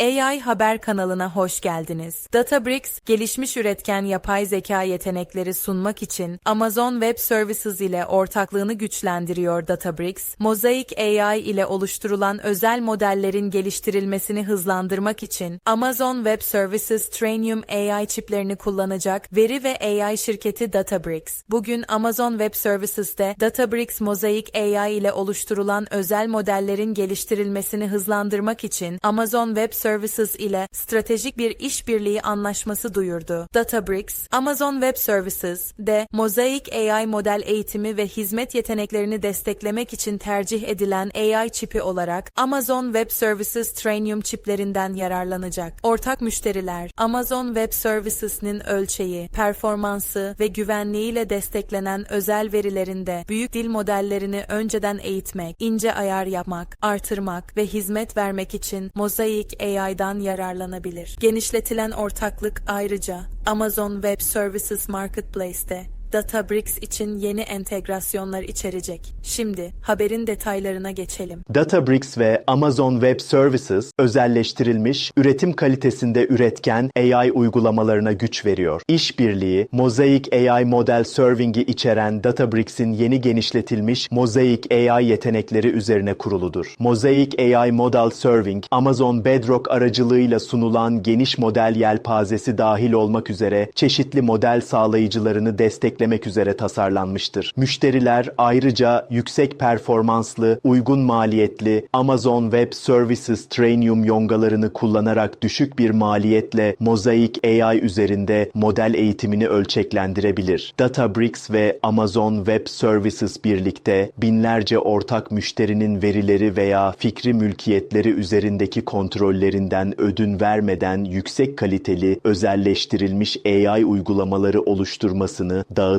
AI Haber kanalına hoş geldiniz. Databricks, gelişmiş üretken yapay zeka yetenekleri sunmak için Amazon Web Services ile ortaklığını güçlendiriyor Databricks, Mosaic AI ile oluşturulan özel modellerin geliştirilmesini hızlandırmak için Amazon Web Services Trainium AI çiplerini kullanacak veri ve AI şirketi Databricks. Bugün Amazon Web Services'te Databricks Mosaic AI ile oluşturulan özel modellerin geliştirilmesini hızlandırmak için Amazon Web Services ile stratejik bir işbirliği anlaşması duyurdu. Databricks, Amazon Web Services de Mosaic AI model eğitimi ve hizmet yeteneklerini desteklemek için tercih edilen AI çipi olarak Amazon Web Services Trainium çiplerinden yararlanacak. Ortak müşteriler, Amazon Web Services'nin ölçeği, performansı ve güvenliğiyle desteklenen özel verilerinde büyük dil modellerini önceden eğitmek, ince ayar yapmak, artırmak ve hizmet vermek için Mosaic AI'dan yararlanabilir. Genişletilen ortaklık ayrıca Amazon Web Services Marketplace'te Databricks için yeni entegrasyonlar içerecek. Şimdi haberin detaylarına geçelim. Databricks ve Amazon Web Services özelleştirilmiş, üretim kalitesinde üretken AI uygulamalarına güç veriyor. İşbirliği, Mosaic AI Model Serving'i içeren Databricks'in yeni genişletilmiş Mosaic AI yetenekleri üzerine kuruludur. Mosaic AI Model Serving, Amazon Bedrock aracılığıyla sunulan geniş model yelpazesi dahil olmak üzere çeşitli model sağlayıcılarını desteklemek üzere tasarlanmıştır. Müşteriler ayrıca yüksek performanslı, uygun maliyetli Amazon Web Services Trainium yongalarını kullanarak düşük bir maliyetle Mosaic AI üzerinde model eğitimini ölçeklendirebilir. Databricks ve Amazon Web Services birlikte binlerce ortak müşterinin verileri veya fikri mülkiyetleri üzerindeki kontrollerinden ödün vermeden yüksek kaliteli, özelleştirilmiş AI uygulamaları oluşturmasını, dağıtmasını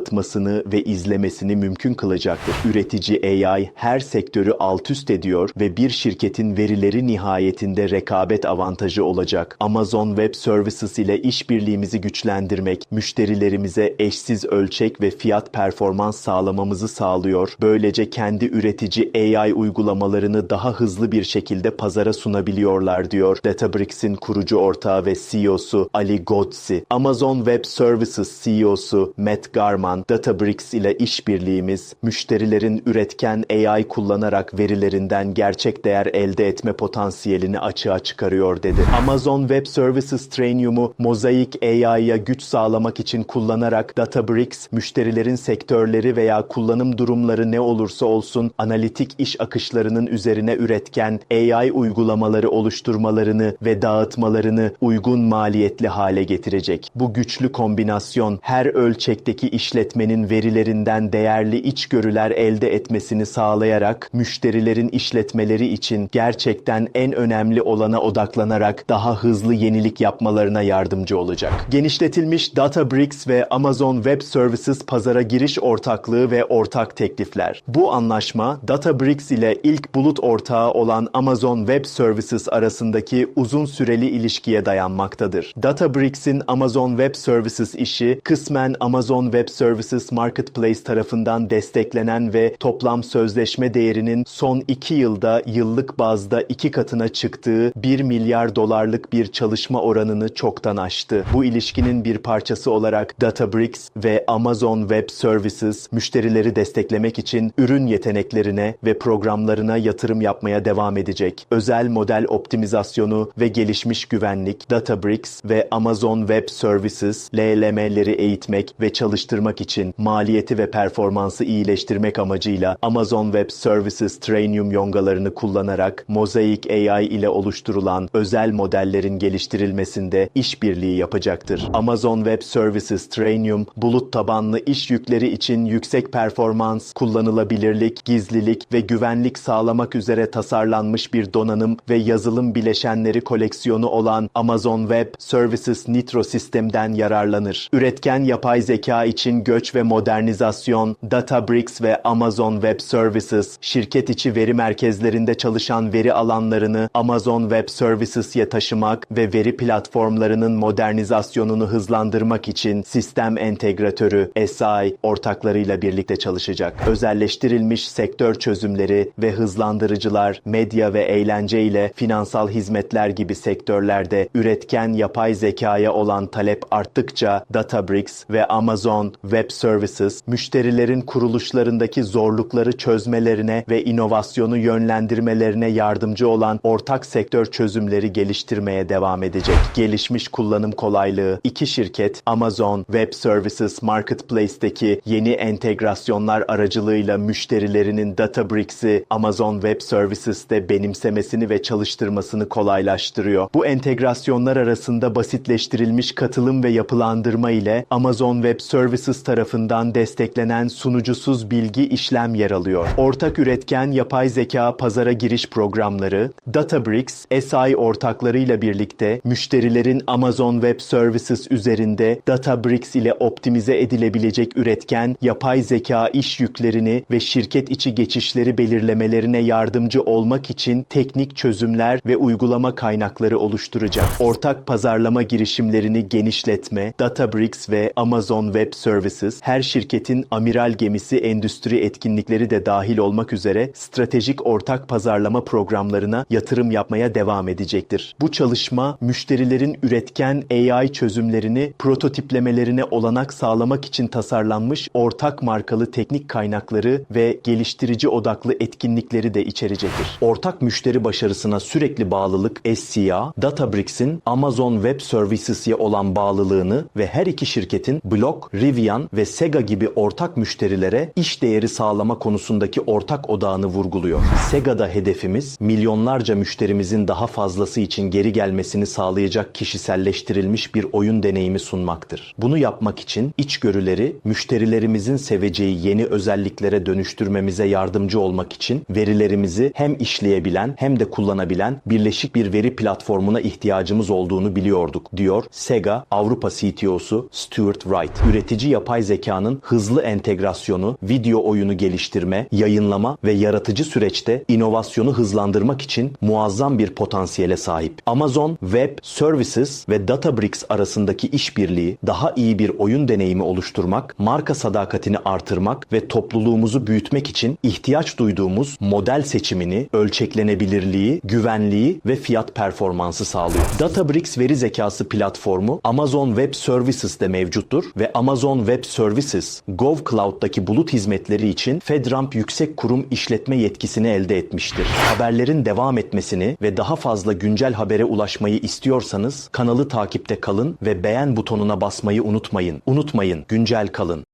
ve izlemesini mümkün kılacaktır. Üretici AI her sektörü alt üst ediyor ve bir şirketin verileri nihayetinde rekabet avantajı olacak. Amazon Web Services ile işbirliğimizi güçlendirmek, müşterilerimize eşsiz ölçek ve fiyat performans sağlamamızı sağlıyor. Böylece kendi üretici AI uygulamalarını daha hızlı bir şekilde pazara sunabiliyorlar diyor Databricks'in kurucu ortağı ve CEO'su Ali Ghodsi. Amazon Web Services CEO'su Matt Garman, Databricks ile işbirliğimiz, müşterilerin üretken AI kullanarak verilerinden gerçek değer elde etme potansiyelini açığa çıkarıyor dedi. Amazon Web Services Trainium'u Mosaic AI'ya güç sağlamak için kullanarak Databricks, müşterilerin sektörleri veya kullanım durumları ne olursa olsun analitik iş akışlarının üzerine üretken AI uygulamaları oluşturmalarını ve dağıtmalarını uygun maliyetli hale getirecek. Bu güçlü kombinasyon her ölçekteki işletmenin verilerinden değerli içgörüler elde etmesini sağlayarak müşterilerin işletmeleri için gerçekten en önemli olana odaklanarak daha hızlı yenilik yapmalarına yardımcı olacak. Genişletilmiş Databricks ve Amazon Web Services pazara giriş ortaklığı ve ortak teklifler. Bu anlaşma Databricks ile ilk bulut ortağı olan Amazon Web Services arasındaki uzun süreli ilişkiye dayanmaktadır. Databricks'in Amazon Web Services işi kısmen Amazon Web Services Marketplace tarafından desteklenen ve toplam sözleşme değerinin son iki yılda yıllık bazda iki katına çıktığı 1 milyar dolarlık bir çalışma oranını çoktan aştı. Bu ilişkinin bir parçası olarak Databricks ve Amazon Web Services müşterileri desteklemek için ürün yeteneklerine ve programlarına yatırım yapmaya devam edecek. Özel model optimizasyonu ve gelişmiş güvenlik Databricks ve Amazon Web Services LLM'leri eğitmek ve çalıştırmak için maliyeti ve performansı iyileştirmek amacıyla Amazon Web Services Trainium yongalarını kullanarak Mosaic AI ile oluşturulan özel modellerin geliştirilmesinde işbirliği yapacaktır. Amazon Web Services Trainium bulut tabanlı iş yükleri için yüksek performans, kullanılabilirlik, gizlilik ve güvenlik sağlamak üzere tasarlanmış bir donanım ve yazılım bileşenleri koleksiyonu olan Amazon Web Services Nitro sistemden yararlanır. Üretken yapay zeka için müşterilerin göç ve modernizasyon, Databricks ve Amazon Web Services, şirket içi veri merkezlerinde çalışan veri alanlarını Amazon Web Services'ye taşımak ve veri platformlarının modernizasyonunu hızlandırmak için sistem entegratörü SI ortaklarıyla birlikte çalışacak. Özelleştirilmiş sektör çözümleri ve hızlandırıcılar, medya ve eğlence ile finansal hizmetler gibi sektörlerde üretken yapay zekaya olan talep arttıkça Databricks ve Amazon Web Services müşterilerin kuruluşlarındaki zorlukları çözmelerine ve inovasyonu yönlendirmelerine yardımcı olan ortak sektör çözümleri geliştirmeye devam edecek. Gelişmiş kullanım kolaylığı iki şirket Amazon Web Services Marketplace'teki yeni entegrasyonlar aracılığıyla müşterilerinin Databricks'i Amazon Web Services'te benimsemesini ve çalıştırmasını kolaylaştırıyor. Bu entegrasyonlar arasında basitleştirilmiş katılım ve yapılandırma ile Amazon Web Services tarafından desteklenen sunucusuz bilgi işlem yer alıyor. Ortak üretken yapay zeka pazara giriş programları, Databricks, SI ortaklarıyla birlikte müşterilerin Amazon Web Services üzerinde Databricks ile optimize edilebilecek üretken yapay zeka iş yüklerini ve şirket içi geçişleri belirlemelerine yardımcı olmak için teknik çözümler ve uygulama kaynakları oluşturacak. Ortak pazarlama girişimlerini genişletme, Databricks ve Amazon Web Services her şirketin amiral gemisi endüstri etkinlikleri de dahil olmak üzere stratejik ortak pazarlama programlarına yatırım yapmaya devam edecektir. Bu çalışma müşterilerin üretken AI çözümlerini prototiplemelerine olanak sağlamak için tasarlanmış ortak markalı teknik kaynakları ve geliştirici odaklı etkinlikleri de içerecektir. Ortak müşteri başarısına sürekli bağlılık SCA, Databricks'in Amazon Web Services'ye olan bağlılığını ve her iki şirketin Block, Rivian ve Sega gibi ortak müşterilere iş değeri sağlama konusundaki ortak odağını vurguluyor. Sega'da hedefimiz milyonlarca müşterimizin daha fazlası için geri gelmesini sağlayacak kişiselleştirilmiş bir oyun deneyimi sunmaktır. Bunu yapmak için içgörüleri müşterilerimizin seveceği yeni özelliklere dönüştürmemize yardımcı olmak için verilerimizi hem işleyebilen hem de kullanabilen birleşik bir veri platformuna ihtiyacımız olduğunu biliyorduk, diyor Sega Avrupa CTO'su Stuart Wright. Üretici yapay zekanın hızlı entegrasyonu, video oyunu geliştirme, yayınlama ve yaratıcı süreçte inovasyonu hızlandırmak için muazzam bir potansiyele sahip. Amazon Web Services ve Databricks arasındaki işbirliği daha iyi bir oyun deneyimi oluşturmak, marka sadakatini artırmak ve topluluğumuzu büyütmek için ihtiyaç duyduğumuz model seçimini, ölçeklenebilirliği, güvenliği ve fiyat performansı sağlıyor. Databricks veri zekası platformu Amazon Web Services'te mevcuttur ve Amazon Web Services, GovCloud'daki bulut hizmetleri için FedRAMP Yüksek Kurum işletme yetkisini elde etmiştir. Haberlerin devam etmesini ve daha fazla güncel habere ulaşmayı istiyorsanız kanalı takipte kalın ve beğen butonuna basmayı unutmayın. Unutmayın, güncel kalın.